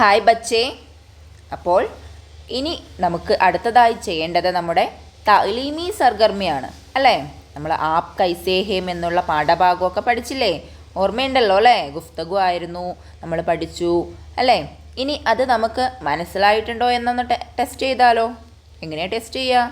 Hi ബച്ചേ. അപ്പോൾ ഇനി നമുക്ക് അടുത്തതായി ചെയ്യേണ്ടത് നമ്മുടെ തലീമി സർഗർമിയാണ് അല്ലേ? നമ്മൾ ആപ് കൈസേഹേം എന്നുള്ള പാഠഭാഗമൊക്കെ പഠിച്ചില്ലേ? ഓർമ്മയുണ്ടല്ലോ അല്ലേ? ഗുഫ്തഗു ആയിരുന്നു നമ്മൾ പഠിച്ചു അല്ലേ? ഇനി അത് നമുക്ക് മനസ്സിലായിട്ടുണ്ടോ എന്നൊന്ന് ടെസ്റ്റ് ചെയ്താലോ? എങ്ങനെയാണ് ടെസ്റ്റ് ചെയ്യുക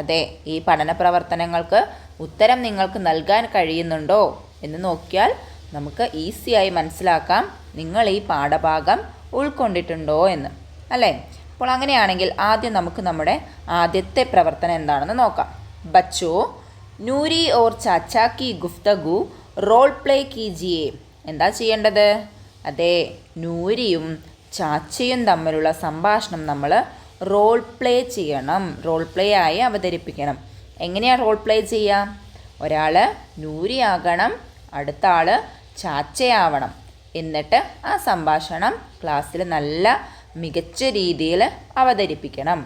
അതെ ഈ പഠന പ്രവർത്തനങ്ങൾക്ക് ഉത്തരം നിങ്ങൾക്ക് നൽകാൻ കഴിയുന്നുണ്ടോ എന്ന് നോക്കിയാൽ നമുക്ക് ഈസിയായി മനസ്സിലാക്കാം. നിങ്ങൾ ഈ പാഠഭാഗം ഉൾക്കൊണ്ടിട്ടുണ്ടോ എന്ന്. അല്ലേ? അപ്പോൾ അങ്ങനെയാണെങ്കിൽ ആദ്യം നമുക്ക് നമ്മുടെ ആദ്യത്തെ പ്രവർത്തനം എന്താണെന്ന് നോക്കാം. ബച്ചോ Noori or Chacha Ki ഗുഫ്തഗു role play കീജിയേ. എന്താ ചെയ്യേണ്ടത്? അതെ നൂരിയും ചാച്ചയും തമ്മിലുള്ള സംഭാഷണം നമ്മൾ റോൾ പ്ലേ ചെയ്യണം. റോൾ പ്ലേ ആയി അവതരിപ്പിക്കണം. എങ്ങനെയാണ് റോൾ പ്ലേ ചെയ്യുക ഒരാൾ നൂരിയാകണം അടുത്ത ആൾ ചാച്ചയാവണം. എന്നിട്ട് ആ സംഭാഷണം ക്ലാസ്സിൽ നല്ല മികച്ച രീതിയിൽ അവതരിപ്പിക്കണം.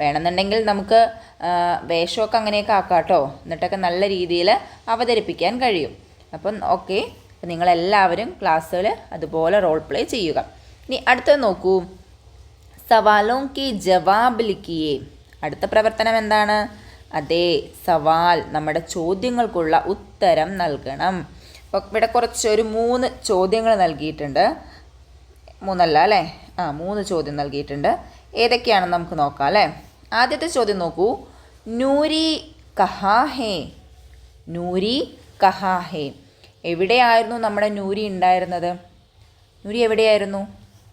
വേണമെന്നുണ്ടെങ്കിൽ നമുക്ക് വേഷമൊക്കെ അങ്ങനെയൊക്കെ ആക്കാം കേട്ടോ എന്നിട്ടൊക്കെ നല്ല രീതിയിൽ അവതരിപ്പിക്കാൻ കഴിയും. അപ്പം ഓക്കെ അപ്പം നിങ്ങളെല്ലാവരും ക്ലാസ്സുകൾ അതുപോലെ റോൾ പ്ലേ ചെയ്യുക. ഇനി അടുത്തത് നോക്കൂ. സവാലോ കി ജവാബ് ലിക്കിയേ അടുത്ത പ്രവർത്തനം എന്താണ്? അതെ സവാൽ നമ്മുടെ ചോദ്യങ്ങൾക്കുള്ള ഉത്തരം നൽകണം. അപ്പോൾ ഇവിടെ കുറച്ച് ഒരു മൂന്ന് ചോദ്യങ്ങൾ നൽകിയിട്ടുണ്ട്. മൂന്നല്ല അല്ലേ? ആ മൂന്ന് ചോദ്യം നൽകിയിട്ടുണ്ട്. ഏതൊക്കെയാണെന്ന് നമുക്ക് നോക്കാം അല്ലേ? ആദ്യത്തെ ചോദ്യം നോക്കൂ. നൂരി കഹാഹേ. നൂരി കഹാഹേ. എവിടെയായിരുന്നു നമ്മുടെ നൂരി ഉണ്ടായിരുന്നത്? നൂരി എവിടെയായിരുന്നു?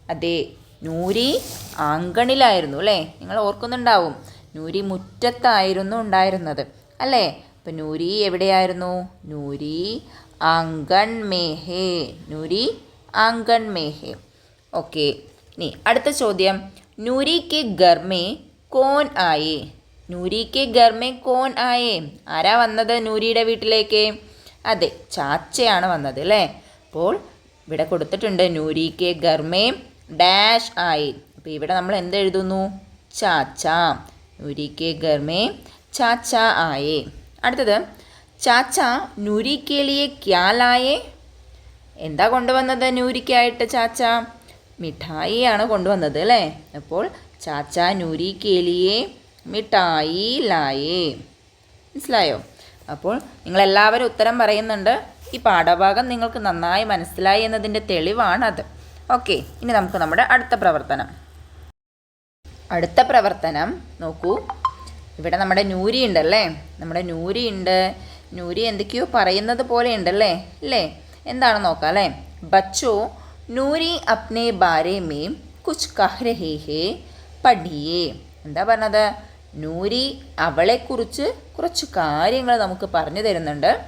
അതെ നൂരി ആങ്കണിലായിരുന്നു അല്ലേ? നിങ്ങൾ ഓർക്കുന്നുണ്ടാവും. നൂരി മുറ്റത്തായിരുന്നു ഉണ്ടായിരുന്നത് അല്ലേ? അപ്പം നൂരി എവിടെയായിരുന്നു? നൂരി ആങ്കൺ മേഹേ നൂരി ആങ്കൺ മേഹേ ഓക്കെ ഇനി അടുത്ത ചോദ്യം. നൂരി കെ ഗർമേ കോൻ ആയേ? നൂരി കെ ഗർമേ കോൻ ആയേ? ആരാ വന്നത് നൂരിയുടെ വീട്ടിലേക്ക്? അതെ ചാച്ചയാണ് വന്നത് അല്ലേ? അപ്പോൾ ഇവിടെ കൊടുത്തിട്ടുണ്ട് നൂരി കെ ഗർമേ ഡാഷ് ആയി. അപ്പോൾ ഇവിടെ നമ്മൾ എന്ത് എഴുതുന്നു? ചാച്ച. നൂരി കെ ഗർമേ ചാച്ച ആയേ. അടുത്തത് ചാച്ച നൂരിക്കേളിയെ ക്യാലായേ? ലിയെ ക്യാ ലായേ എന്താ കൊണ്ടുവന്നത് നൂരിക്കായിട്ട് ചാച്ച? മിഠായിയാണ് കൊണ്ടുവന്നത് അല്ലേ? അപ്പോൾ ചാച്ച നൂരിക്കേളിയെ മിഠായി ലായേ മനസ്സിലായോ? അപ്പോൾ നിങ്ങളെല്ലാവരും ഉത്തരം പറയുന്നുണ്ട്. ഈ പാഠഭാഗം നിങ്ങൾക്ക് നന്നായി മനസ്സിലായി എന്നതിന്റെ തെളിവാണത്. ഓക്കെ ഇനി നമുക്ക് നമ്മുടെ അടുത്ത പ്രവർത്തനം. അടുത്ത പ്രവർത്തനം നോക്കൂ. ഇവിടെ നമ്മുടെ നൂരി ഉണ്ടല്ലേ നമ്മുടെ നൂരി ഉണ്ട് നൂരി എന്തൊക്കെയോ പറയുന്നത് പോലെ ഉണ്ടല്ലേ? അല്ലേ എന്താണ് നോക്കാം അല്ലേ ബച്ചോ നൂരി അപ്നെ ബാരെ മേ കുച്ച് കഹ്രഹേ പഠിയേ. എന്താ പറഞ്ഞത്? നൂരി അവളെക്കുറിച്ച് കുറച്ച് കാര്യങ്ങൾ നമുക്ക് പറഞ്ഞു തരുന്നുണ്ട്.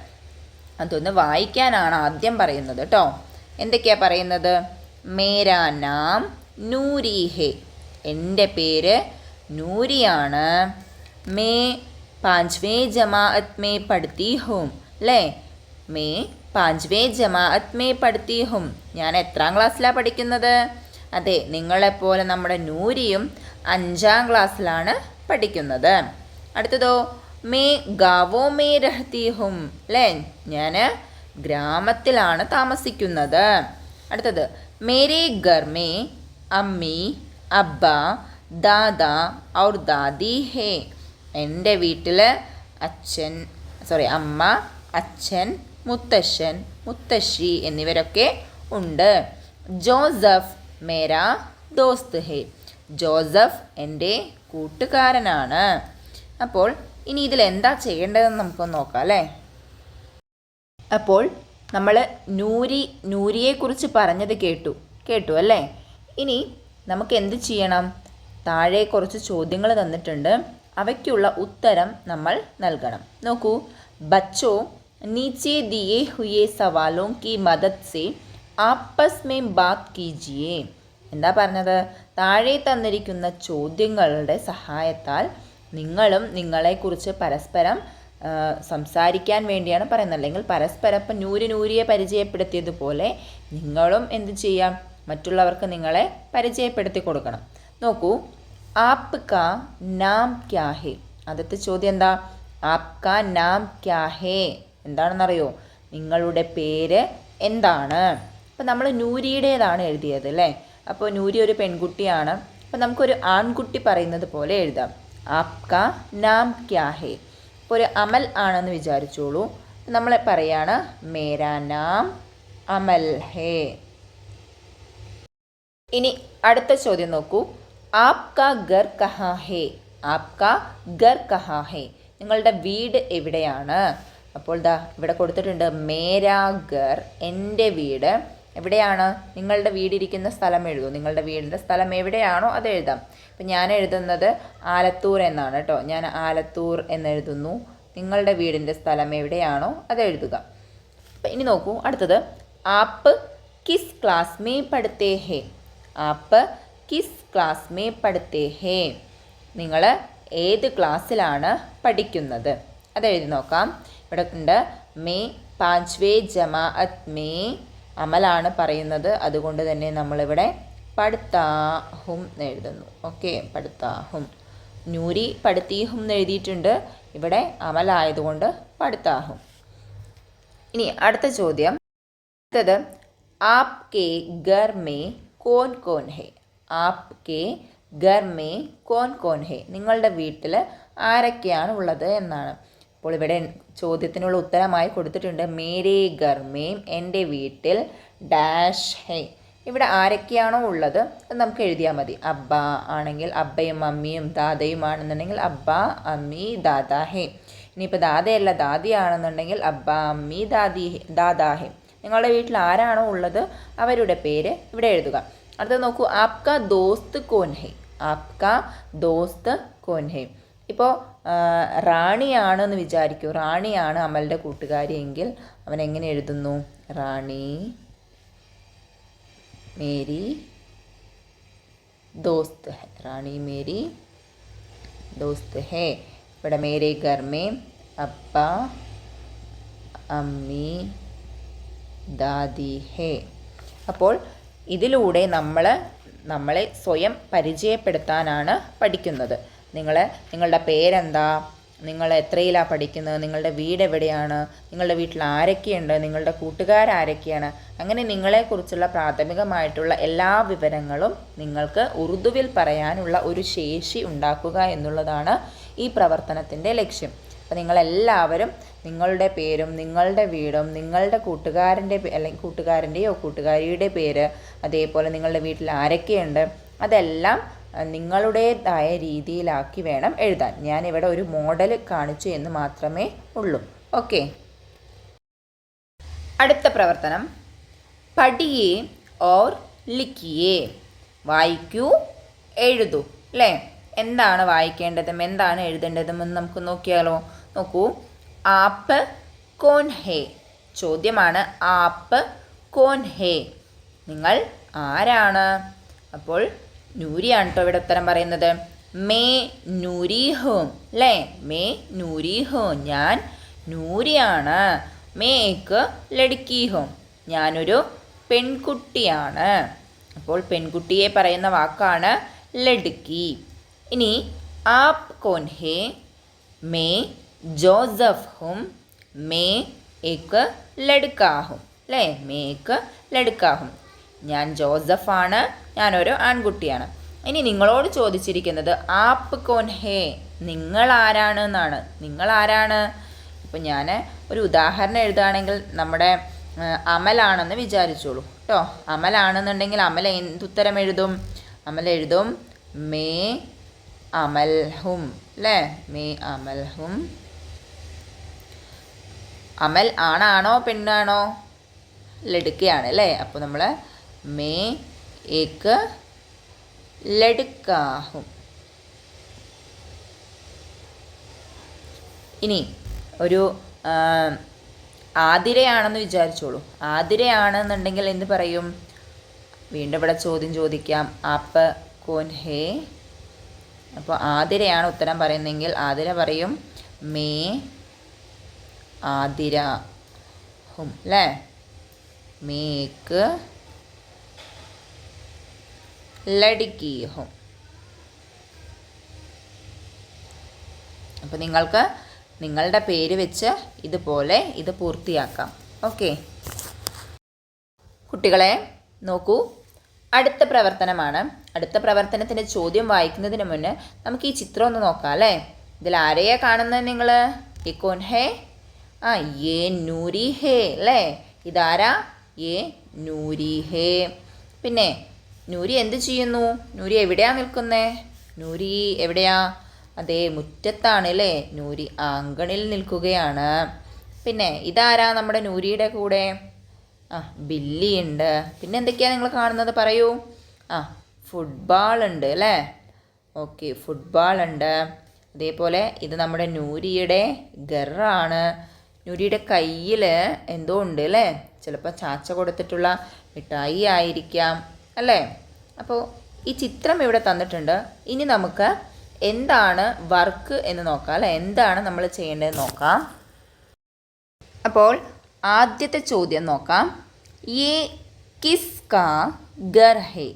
അതൊന്ന് വായിക്കാനാണ് ആദ്യം പറയുന്നത് കേട്ടോ എന്തൊക്കെയാ പറയുന്നത്? മേരാ നാം നൂരി ഹേ. എന്റെ പേര് നൂരിയാണ്. മേ പാഞ്ച്വേ ജമാഅത്ത് മേ പഠിത്തി ഹും അല്ലേ മേ പാഞ്ച്വേ ജമാഅത്ത് മേ പഠിത്തി ഹും ഞാൻ എത്രാം ക്ലാസ്സിലാണ് പഠിക്കുന്നത്? അതെ നിങ്ങളെപ്പോലെ നമ്മുടെ നൂരിയും അഞ്ചാം ക്ലാസ്സിലാണ് പഠിക്കുന്നത്. അടുത്തതോ മേ ഗാവോ മേ രഹത്തി ഹും. അല്ലേ ഞാൻ ഗ്രാമത്തിലാണ് താമസിക്കുന്നത്. അടുത്തത് മേരെ ഗർമേ അമ്മി അബ്ബ ദാദ ഔർ ദാദി ഹേ. എന്റെ വീട്ടിൽ അച്ഛൻ സോറി അമ്മ അച്ഛൻ മുത്തശ്ശൻ മുത്തശ്ശി എന്നിവരൊക്കെ ഉണ്ട്. ജോസഫ് മേരാ ദോസ്ത് ഹേ. ജോസഫ് എന്റെ കൂട്ടുകാരനാണ്. അപ്പോൾ ഇനി ഇതിൽ എന്താ ചെയ്യേണ്ടതെന്ന് നമുക്കൊന്ന് നോക്കാം അല്ലേ? അപ്പോൾ നമ്മൾ നൂരി നൂരിയെക്കുറിച്ച് പറഞ്ഞത് കേട്ടു കേട്ടു അല്ലേ? ഇനി നമുക്ക് എന്ത് ചെയ്യണം? താഴെ കുറച്ച് ചോദ്യങ്ങൾ തന്നിട്ടുണ്ട്. അവയ്ക്കുള്ള ഉത്തരം നമ്മൾ നൽകണം. നോക്കൂ. ബച്ചോ നീച്ചേ ദിയേ ഹുയേ സവാലോ കി മദത് സെ ആപ്പസ് മേ ബാത് കീജിയേ. എന്താ പറഞ്ഞത്? താഴെ തന്നിരിക്കുന്ന ചോദ്യങ്ങളുടെ സഹായത്താൽ നിങ്ങളും നിങ്ങളെക്കുറിച്ച് പരസ്പരം സംസാരിക്കാൻ വേണ്ടിയാണ് പറയുന്നത്. അല്ലെങ്കിൽ പരസ്പരം ഇപ്പം നൂര് നൂരിയെ പരിചയപ്പെടുത്തിയതുപോലെ നിങ്ങളും എന്ത് ചെയ്യാം? മറ്റുള്ളവർക്ക് നിങ്ങളെ പരിചയപ്പെടുത്തി കൊടുക്കണം. നോക്കൂ. ആപ്പ് കാ നാം ക്യാ ഹേ ആദ്യത്തെ ചോദ്യം എന്താ? ആപ്ക നാം ക്യാ ഹേ എന്താണെന്നറിയോ? നിങ്ങളുടെ പേര് എന്താണ്? അപ്പം നമ്മൾ നൂരിയുടേതാണ് എഴുതിയത് അല്ലേ? അപ്പോൾ നൂരി ഒരു പെൺകുട്ടിയാണ്. അപ്പോൾ നമുക്കൊരു ആൺകുട്ടി പറയുന്നത് പോലെ എഴുതാം. ആപ്ക നാം ക്യാ ഹേ ഇപ്പോൾ ഒരു അമൽ ആണെന്ന് വിചാരിച്ചോളൂ. നമ്മൾ പറയാണ് മേരാ നാം അമൽ ഹേ. ഇനി അടുത്ത ചോദ്യം നോക്കൂ. ആപ്ക ഗർ കഹാ ഹേ ആപ്കാ ഗർ കഹാ ഹേ നിങ്ങളുടെ വീട് എവിടെയാണ്? അപ്പോൾ ദാ ഇവിടെ കൊടുത്തിട്ടുണ്ട് മേരാ ഗർ എന്റെ വീട്. എവിടെയാണ്? നിങ്ങളുടെ വീടിരിക്കുന്ന സ്ഥലം എഴുതൂ. നിങ്ങളുടെ വീടിന്റെ സ്ഥലം എവിടെയാണോ അത് എഴുതാം. ഇപ്പം ഞാൻ എഴുതുന്നത് ആലത്തൂർ എന്നാണ് കേട്ടോ. ഞാൻ ആലത്തൂർ എന്നെഴുതുന്നു നിങ്ങളുടെ വീടിന്റെ സ്ഥലം എവിടെയാണോ അത് എഴുതുക. അപ്പം ഇനി നോക്കൂ അടുത്തത്. ആപ്പ് കിസ് ക്ലാസ് മേ പഠിത്തേ ഹേ. ആപ്പ് കിസ് ക്ലാസ് മേ പഠിത്തേ ഹേ നിങ്ങൾ ഏത് ക്ലാസ്സിലാണ് പഠിക്കുന്നത്? അത് എഴുതി നോക്കാം. ഇവിടെ ഉണ്ട് മേ പാഞ്ച്വേ ജമാഅത്ത് മേ അമലാണ് പറയുന്നത്. അതുകൊണ്ട് തന്നെ നമ്മളിവിടെ പഠിത്താഹും എഴുതുന്നു. ഓക്കെ പഠിത്താഹും. നൂരി പഠിത്തീഹും എഴുതിയിട്ടുണ്ട്. ഇവിടെ അമലായതുകൊണ്ട് പഠിത്താഹും. ഇനി അടുത്ത ചോദ്യം. അടുത്തത് ആപ് കെ ഗർ മേ കോൻ കോൻ ഹേ. ആപ് ഗർമേ കോൻ കോൻ ഹേ. നിങ്ങളുടെ വീട്ടിൽ ആരൊക്കെയാണ് ഉള്ളത് എന്നാണ്. അപ്പോൾ ഇവിടെ ചോദ്യത്തിനുള്ള ഉത്തരമായി കൊടുത്തിട്ടുണ്ട്. മേരേ ഗർമേം എന്റെ വീട്ടിൽ ഡാഷ് ഹേ. ഇവിടെ ആരൊക്കെയാണോ ഉള്ളത് അത് നമുക്ക് എഴുതിയാൽ മതി. അബ്ബ ആണെങ്കിൽ അബ്ബയും അമ്മിയും ദാദയും ആണെന്നുണ്ടെങ്കിൽ അബ്ബ അമ്മി ദാദാ ഹേ. ഇനിയിപ്പോൾ ദാദയല്ല ദാദിയാണെന്നുണ്ടെങ്കിൽ അബ്ബ അമ്മി ദാദി ദാദാ ഹേ. നിങ്ങളുടെ വീട്ടിൽ ആരാണോ ഉള്ളത് അവരുടെ പേര് ഇവിടെ എഴുതുക. അടുത്ത നോക്കൂ ആപ്ക ദോസ്ത് കോൻ ഹേ. ആപ്ക ദോസ്ത് കോൻ ഇപ്പോൾ ഇപ്പോൾ റാണിയാണെന്ന് വിചാരിക്കൂ. റാണിയാണ് അമലിന്റെ കൂട്ടുകാരി എങ്കിൽ അവൻ എങ്ങനെ എഴുതുന്നു? റാണി മേരി ദോസ്ത് ഹെ. റാണി മേരി ദോസ്ത് ഹേ. ഇവിടെ മേരെ ഗർമേ അപ്പ അമ്മി ദാദി ഹേ. അപ്പോൾ ഇതിലൂടെ നമ്മൾ നമ്മളെ സ്വയം പരിചയപ്പെടുത്താനാണ് പഠിക്കുന്നത്. നിങ്ങൾ നിങ്ങളുടെ പേരെന്താ? നിങ്ങൾ എത്രയിലാണ് പഠിക്കുന്നത്? നിങ്ങളുടെ വീട് എവിടെയാണ്? നിങ്ങളുടെ വീട്ടിൽ ആരൊക്കെയുണ്ട്? നിങ്ങളുടെ കൂട്ടുകാരാരൊക്കെയാണ് അങ്ങനെ നിങ്ങളെക്കുറിച്ചുള്ള പ്രാഥമികമായിട്ടുള്ള എല്ലാ വിവരങ്ങളും നിങ്ങൾക്ക് ഉറുദുവിൽ പറയാനുള്ള ഒരു ശേഷി ഉണ്ടാക്കുക എന്നുള്ളതാണ് ഈ പ്രവർത്തനത്തിന്റെ ലക്ഷ്യം. അപ്പോൾ നിങ്ങളെല്ലാവരും നിങ്ങളുടെ പേരും നിങ്ങളുടെ വീടും നിങ്ങളുടെ കൂട്ടുകാരന്റെ അല്ലെങ്കിൽ കൂട്ടുകാരന്റെയോ കൂട്ടുകാരിയുടെ പേര് അതേപോലെ നിങ്ങളുടെ വീട്ടിൽ ആരൊക്കെയുണ്ട് അതെല്ലാം നിങ്ങളുടേതായ രീതിയിലാക്കി വേണം എഴുതാൻ. ഞാനിവിടെ ഒരു മോഡൽ കാണിച്ചു എന്ന് മാത്രമേ ഉള്ളൂ. ഓക്കെ. അടുത്ത പ്രവർത്തനം. പഠിയേ ഓർ ലിക്കിയേ വായിക്കൂ എഴുതൂ അല്ലേ? എന്താണ് വായിക്കേണ്ടതും എന്താണ് എഴുതേണ്ടതും എന്ന് നമുക്ക് നോക്കിയാലോ? നോക്കൂ. ആപ്പ് കോൻ ഹേ. ചോദ്യമാണ് ആപ്പ് കോൻ ഹേ. നിങ്ങൾ ആരാണ്? അപ്പോൾ നൂരിയാണ് കേട്ടോ ഇവിടെ ഉത്തരം പറയുന്നത്. മേ നൂരി ഹോം അല്ലേ മേ നൂരി ഹോം ഞാൻ നൂരിയാണ്. മേ ഏക്ക് ലടുക്കി ഹോം ഞാനൊരു പെൺകുട്ടിയാണ്. അപ്പോൾ പെൺകുട്ടിയെ പറയുന്ന വാക്കാണ് ലടുക്കി ഇനി ആപ് കോൻ ഹേ മേ ജോസഫ് ഹും മേ ഏക്ക് ലടുക്കാഹും അല്ലേ മേ ഏക്ക് ലടുക്കാഹും ഞാൻ ജോസഫാണ് ഞാനൊരു ആൺകുട്ടിയാണ്. ഇനി നിങ്ങളോട് ചോദിച്ചിരിക്കുന്നത് ആപ്പ് കോൻ ഹേ നിങ്ങൾ ആരാണ് എന്നാണ് നിങ്ങൾ ആരാണ് ഇപ്പം ഞാൻ ഒരു ഉദാഹരണം എഴുതുകയാണെങ്കിൽ നമ്മുടെ അമലാണെന്ന് വിചാരിച്ചോളൂ. കേട്ടോ അമലാണെന്നുണ്ടെങ്കിൽ അമൽ എന്തുത്തരം എഴുതും? അമൽ എഴുതും മേ അമൽഹും അല്ലേ മേ അമൽഹും. അമൽ ആണാണോ പെണ്ണാണോ? ലടുക്കയാണ് അല്ലേ അപ്പോൾ നമ്മൾ മേ ഏക്ക് ലടുക്കാഹും. ഇനി ഒരു ആതിരയാണെന്ന് വിചാരിച്ചോളൂ. ആതിരയാണെന്നുണ്ടെങ്കിൽ എന്ത് പറയും? വീണ്ടും ഇവിടെ ചോദ്യം ചോദിക്കാം. ആപ്പ് കോൻ ഹേ. അപ്പോൾ ആതിരയാണ് ഉത്തരം പറയുന്നതെങ്കിൽ ആതിര പറയും മേ ആതിര ഹും അല്ലേ മേക്ക് ലടുക്കി ഹും. അപ്പോൾ നിങ്ങൾക്ക് നിങ്ങളുടെ പേര് വെച്ച് ഇതുപോലെ ഇത് പൂർത്തിയാക്കാം. ഓക്കെ. കുട്ടികളെ നോക്കൂ. അടുത്ത പ്രവർത്തനമാണ്. അടുത്ത പ്രവർത്തനത്തിന്റെ ചോദ്യം വായിക്കുന്നതിന് മുന്നേ നമുക്ക് ഈ ചിത്രം ഒന്ന് നോക്കാം അല്ലേ? ഇതിൽ ആരെയാ കാണുന്നത് നിങ്ങൾ ഇക്കോൻ കോൻ ഹേ? ആ ഏ നൂരി ഹേ അല്ലേ? ഇതാരാ? ഏ നൂരി ഹേ. പിന്നെ നൂരി എന്ത് ചെയ്യുന്നു? നൂരി എവിടെയാ നിൽക്കുന്നേ? നൂരി എവിടെയാ? അതേ മുറ്റത്താണ് അല്ലേ? നൂരി ആങ്കണിൽ നിൽക്കുകയാണ്. പിന്നെ ഇതാരാ നമ്മുടെ നൂരിയുടെ കൂടെ? ആ ബില്ലി ഉണ്ട് പിന്നെ എന്തൊക്കെയാണ് നിങ്ങൾ കാണുന്നത്? പറയൂ. ആ ഫുട്ബോൾ ഉണ്ട് അല്ലേ? ഓക്കെ ഫുട്ബോൾ ഉണ്ട് അതേപോലെ ഇത് നമ്മുടെ നൂരിയുടെ ഗറാണ്. നൂരിയുടെ കയ്യിൽ എന്തോ ഉണ്ട് അല്ലേ? ചിലപ്പോൾ ചാച്ച കൊടുത്തിട്ടുള്ള മിഠായി ആയിരിക്കാം അല്ലേ? അപ്പോൾ ഈ ചിത്രം ഇവിടെ തന്നിട്ടുണ്ട്. ഇനി നമുക്ക് എന്താണ് വർക്ക് എന്ന് നോക്കാം അല്ലേ? എന്താണ് നമ്മൾ ചെയ്യേണ്ടതെന്ന് നോക്കാം. അപ്പോൾ ആദ്യത്തെ ചോദ്യം നോക്കാം. യേ കിസ് കാ ഗർ ഹേ?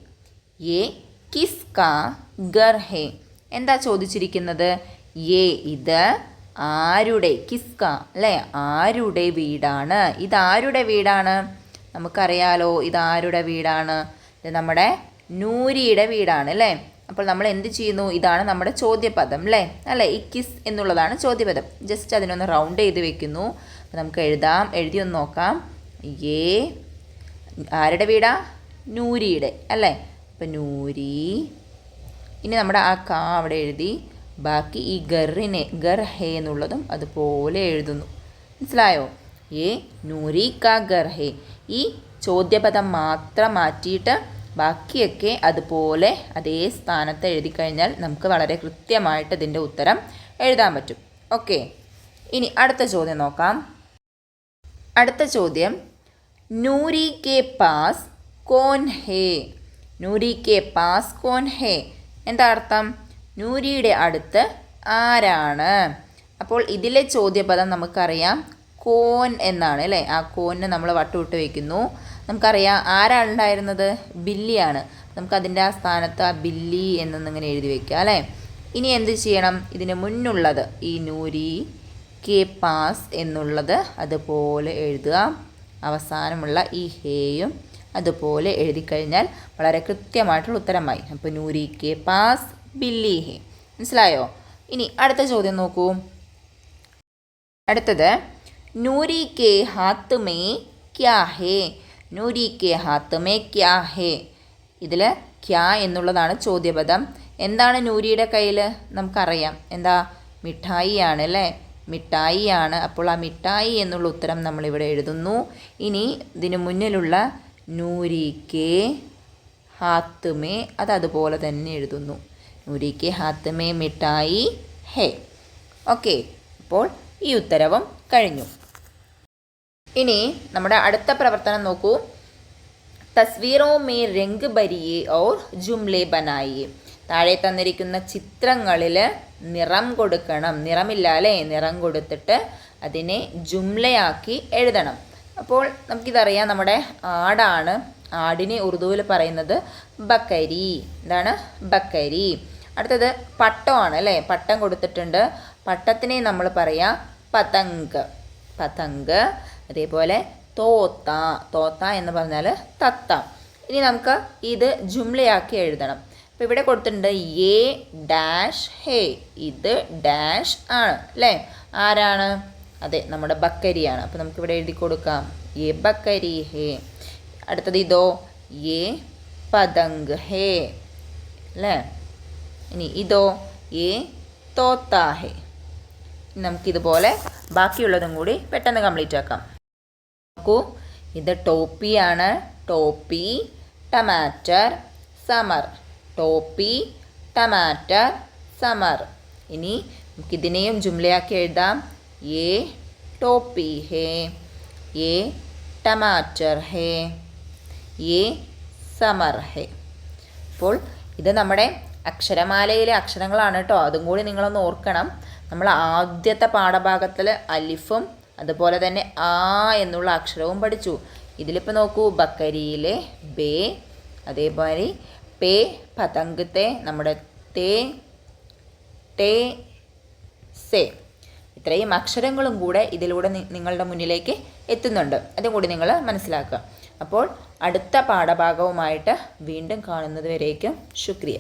യേ കിസ് കാ ഗർ ഹേ? എന്താ ചോദിച്ചിരിക്കുന്നത്? യേ ഇത് ആരുടെ? കിസ്ക അല്ലേ? ആരുടെ വീടാണ്? ഇതാരുടെ വീടാണ്? നമുക്കറിയാലോ ഇതാരുടെ വീടാണ്? ഇത് നമ്മുടെ നൂരിയുടെ വീടാണ് അല്ലേ? അപ്പോൾ നമ്മൾ എന്ത് ചെയ്യുന്നു? ഇതാണ് നമ്മുടെ ചോദ്യപദം അല്ലേ? അല്ലേ? ഈ കിസ് എന്നുള്ളതാണ് ചോദ്യപദം. ജസ്റ്റ് അതിനൊന്ന് റൗണ്ട് ചെയ്ത് വെക്കുന്നു. അപ്പോൾ നമുക്ക് എഴുതാം. എഴുതി ഒന്ന് നോക്കാം. ഏ ആരുടെ വീടാ? നൂരിയുടെ അല്ലേ? അപ്പം നൂരി ഇനി നമ്മുടെ ആ കാ അവിടെ എഴുതി. ബാക്കി ഈ ഗറിനെ ഗർ ഹേ എന്നുള്ളതും അതുപോലെ എഴുതുന്നു. മനസ്സിലായോ? ഏ നൂരി കാ ഗർ ഹേ. ഈ ചോദ്യപദം മാത്രം മാറ്റിയിട്ട് ബാക്കിയൊക്കെ അതുപോലെ അതേ സ്ഥാനത്ത് എഴുതി കഴിഞ്ഞാൽ നമുക്ക് വളരെ കൃത്യമായിട്ട് ഇതിന്റെ ഉത്തരം എഴുതാൻ പറ്റും. ഓക്കെ. ഇനി അടുത്ത ചോദ്യം നോക്കാം. അടുത്ത ചോദ്യം. നൂരി കെ പാസ് കോൻ ഹേ. നൂരി കെ പാസ് കോൻ ഹേ. എന്താ അർത്ഥം? നൂരിയുടെ അടുത്ത് ആരാണ്? അപ്പോൾ ഇതിലെ ചോദ്യപദം നമുക്കറിയാം. കോൻ എന്നാണ് അല്ലേ? ആ കോനെ നമ്മൾ വട്ടുവിട്ട് വയ്ക്കുന്നു. നമുക്കറിയാം ആരാണ് ഉണ്ടായിരുന്നത്? ബില്ലിയാണ്. നമുക്കതിന്റെ ആ സ്ഥാനത്ത് ആ ബില്ലി എന്നൊന്നിങ്ങനെ എഴുതി വയ്ക്കുക അല്ലേ? ഇനി എന്ത് ചെയ്യണം? ഇതിന് മുന്നുള്ളത് ഈ നൂരി കെ പാസ് എന്നുള്ളത് അതുപോലെ എഴുതുക. അവസാനമുള്ള ഈ ഹേയും അതുപോലെ എഴുതി കഴിഞ്ഞാൽ വളരെ കൃത്യമായിട്ടുള്ള ഉത്തരമായി. അപ്പോൾ നൂരി കെ പാസ് ബില്ലി ഹേ. മനസ്സിലായോ? ഇനി അടുത്ത ചോദ്യം നോക്കൂ. അടുത്തത് നൂരി കെ ഹാത്ത് മേ ക്യാ ഹേ? നൂരി കെ ഹാത്ത് മേ ക്യാ ഹേ? ഇതിൽ ക്യാ എന്നുള്ളതാണ് ചോദ്യപദം. എന്താണ് നൂരിയുടെ കയ്യിൽ നമുക്കറിയാം. എന്താ? മിഠായിയാണ് അല്ലേ? മിഠായിയാണ്. അപ്പോൾ ആ മിഠായി എന്നുള്ള ഉത്തരം നമ്മളിവിടെ എഴുതുന്നു. ഇനി ഇതിന് മുന്നിലുള്ള നൂരി കെ ഹാത്ത് മേ അത് അതുപോലെ തന്നെ എഴുതുന്നു. നൂരി കെ ഹാത്ത് മേ മിഠായി ഹേ. ഓക്കെ അപ്പോൾ ഈ ഉത്തരവും കഴിഞ്ഞു. ഇനി നമ്മുടെ അടുത്ത പ്രവർത്തനം നോക്കൂ. തസ്വീറോ മേ രംഗ് ബരിയെ ഓർ ജുംലെ ബനായിയെ താഴെ തന്നിരിക്കുന്ന ചിത്രങ്ങളിൽ നിറം കൊടുക്കണം. നിറമില്ല അല്ലേ നിറം കൊടുത്തിട്ട് അതിനെ ജുംലയാക്കി എഴുതണം. അപ്പോൾ നമുക്കിതറിയാം നമ്മുടെ ആടാണ് ആടിനെ ഉറുദുവിൽ പറയുന്നത് ബക്കരി. എന്താണ് ബക്കരി. അടുത്തത് പട്ടമാണ് അല്ലേ? പട്ടം കൊടുത്തിട്ടുണ്ട്. പട്ടത്തിനെ നമ്മൾ പറയാം പതങ്ക് പതങ്ക് അതേപോലെ തോത്ത. തോത്ത എന്ന് പറഞ്ഞാൽ തത്ത. ഇനി നമുക്ക് ഇത് ജുംലയാക്കി എഴുതണം. അപ്പോൾ ഇവിടെ കൊടുത്തിട്ടുണ്ട് എ ഡാഷ് ഹേ ഇത് ഡാഷ് ആണ് അല്ലേ? ആരാണ്? അതെ നമ്മുടെ ബക്കരിയാണ്. അപ്പോൾ നമുക്കിവിടെ എഴുതി കൊടുക്കാം. എ ബക്കരി ഹേ അടുത്തത് ഇതോ? എ പതങ്ക് ഹേ അല്ലേ? ഇനി ഇതോ? എ തോത്ത ഹേ നമുക്കിതുപോലെ ബാക്കിയുള്ളതും കൂടി പെട്ടെന്ന് കംപ്ലീറ്റ് ആക്കാം. നോക്കൂ. ഇത് ടോപ്പിയാണ്. ടോപ്പി ടമാറ്റർ സമർ. ടോപ്പി ടമാറ്റർ സമർ ഇനി നമുക്കിതിനെയും ജുംലയാക്കി എഴുതാം. എ ടോപ്പി ഹേ. എ ടമാറ്റർ ഹേ. എ സമർ ഹേ. അപ്പോൾ ഇത് നമ്മുടെ അക്ഷരമാലയിലെ അക്ഷരങ്ങളാണ് കേട്ടോ. അതും കൂടി നിങ്ങളൊന്ന് ഓർക്കണം. നമ്മൾ ആദ്യത്തെ പാഠഭാഗത്തിൽ അലിഫും അതുപോലെ തന്നെ ആ എന്നുള്ള അക്ഷരവും പഠിച്ചു. ഇതിലിപ്പോൾ നോക്കൂ ബക്കരിയിലെ ബേ അതേപോലെ പേ പതങ്കത്തെ നമ്മുടെ തേ ടേ സേ. ഇത്രയും അക്ഷരങ്ങളും കൂടെ ഇതിലൂടെ നിങ്ങളുടെ മുന്നിലേക്ക് എത്തുന്നുണ്ട്. അതും കൂടി നിങ്ങൾ മനസ്സിലാക്കുക. അപ്പോൾ അടുത്ത പാഠഭാഗവുമായിട്ട് വീണ്ടും കാണുന്നത് വരേക്കും ശുക്രിയ.